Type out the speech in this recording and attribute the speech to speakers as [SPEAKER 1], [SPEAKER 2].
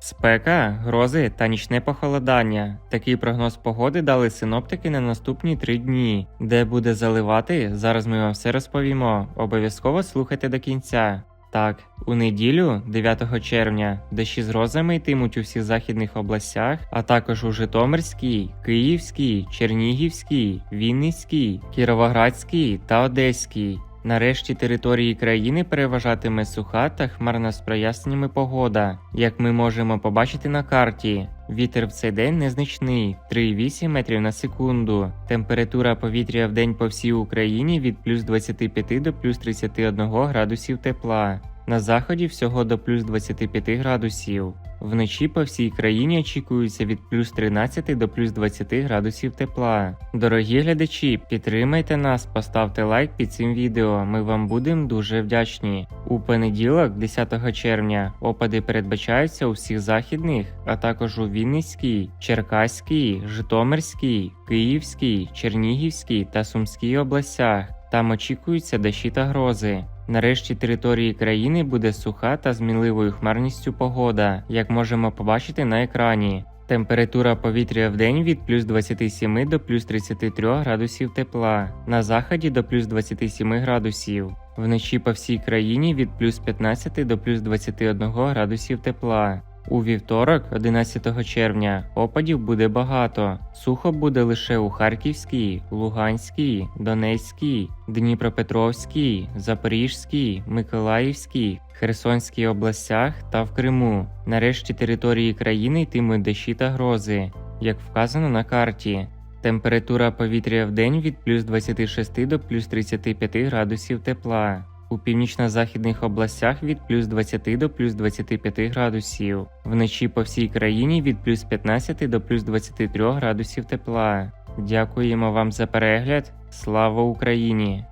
[SPEAKER 1] Спека, грози та нічне похолодання. Такий прогноз погоди дали синоптики на наступні три дні. Де буде заливати, зараз ми вам все розповімо. Обов'язково слухайте до кінця. Так, у неділю, 9 червня, дощі з грозами йтимуть у всіх західних областях, а також у Житомирській, Київській, Чернігівській, Вінницькій, Кіровоградській та Одеській. Нарешті території країни переважатиме суха та хмарна з проясненнями погода. Як ми можемо побачити на карті, вітер в цей день незначний 3,8 метрів на секунду. Температура повітря в день по всій Україні від плюс 25 до плюс 31 градусів тепла. На заході всього до плюс 25 градусів. Вночі по всій країні очікується від плюс 13 до плюс 20 градусів тепла. Дорогі глядачі, підтримайте нас, поставте лайк під цим відео. Ми вам будемо дуже вдячні. У понеділок, 10 червня, опади передбачаються у всіх західних, а також у Вінницькій, Черкаській, Житомирській, Київській, Чернігівській та Сумській областях. Там очікуються дощі та грози. Нарешті території країни буде суха та з мінливою хмарністю погода, як можемо побачити на екрані. Температура повітря в день від плюс 27 до плюс 33 градусів тепла, на заході до плюс 27 градусів. Вночі по всій країні від плюс 15 до плюс 21 градусів тепла. У вівторок, 11 червня, опадів буде багато. Сухо буде лише у Харківській, Луганській, Донецькій, Дніпропетровській, Запорізькій, Миколаївській, Херсонській областях та в Криму. Нарешті території країни йтимуть дощі та грози, як вказано на карті. Температура повітря в день від плюс 26 до плюс 35 градусів тепла. У північно-західних областях від плюс 20 до плюс 25 градусів. Вночі по всій країні від плюс 15 до плюс 23 градусів тепла. Дякуємо вам за перегляд. Слава Україні!